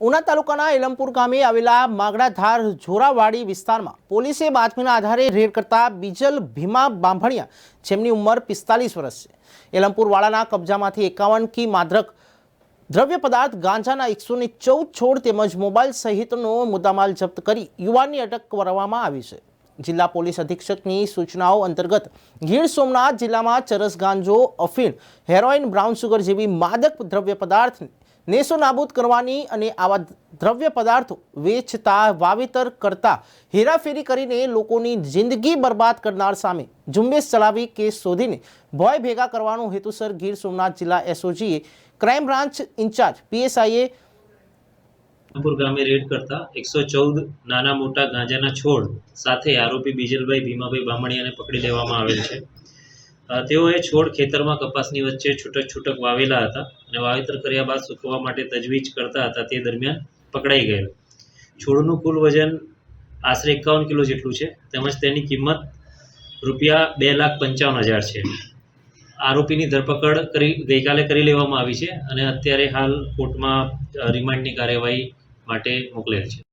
ઉના તાલુકાના એલમપુર ગામે આવેલા માગડાધાર જોરાવાડી વિસ્તારમાં પોલીસે બાતમીના આધારે રેડ કરતા બીજલ ભીમા બાંભણિયા, જેમની ઉંમર પિસ્તાલીસ વર્ષ છે. એલમપુરવાળાના કબજામાંથી એકાવન કી માદ્રક દ્રવ્ય પદાર્થ ગાંજાના એકસો ને ચૌદ છોડ તેમજ મોબાઈલ સહિતનો મુદ્દામાલ જપ્ત કરી યુવાનની અટક કરવામાં આવી છે. જિલ્લા પોલીસ અધિક્ષકની સૂચનાઓ અંતર્ગત ગીર સોમનાથ જિલ્લામાં ચરસ ગાંજો, અફીણ હેરોઇન બ્રાઉન સુગર જેવી માદક દ્રવ્ય પદાર્થ નેસો નાબૂદ કરવાની અને આવા દ્રવ્ય પદાર્થો વેચતા, વાવેતર કરતા હેરાફેરી કરીને લોકોની જિંદગી બરબાદ કરનાર સામે ઝુંબેશ ચલાવી કેસ શોધીને ભોય ભેગા કરવાનો હેતુસર ગીર સોમનાથ જિલ્લા એસઓજીએ ક્રાઇમ બ્રાન્ચ ઇન્ચાર્જ પીએસઆઈએ રામપુર ગામે રેડ કરતા એકસો ચૌદ નાના મોટા ગાંજાના છોડ સાથે આરોપી બીજલભાઈ ભીમાભાઈ બામણિયાને પકડી લેવામાં આવેલ છે. તેઓએ છોડ ખેતરમાં કપાસની વચ્ચે છૂટક છૂટક વાવેલા હતા અને વાવેતર કર્યા બાદ સૂકવવા માટે તજવીજ કરતા હતા તે દરમિયાન પકડાઈ ગયેલો. છોડનું કુલ વજન આશરે એકાવન કિલો જેટલું છે. તેમજ તેની કિંમત રૂપિયા બે લાખ પંચાવન હજાર છે. આરોપીની ધરપકડ કરી, ગઈકાલે કરી લેવામાં આવી છે અને અત્યારે હાલ કોર્ટમાં રિમાન્ડની કાર્યવાહી માટે મોકલેલ છે.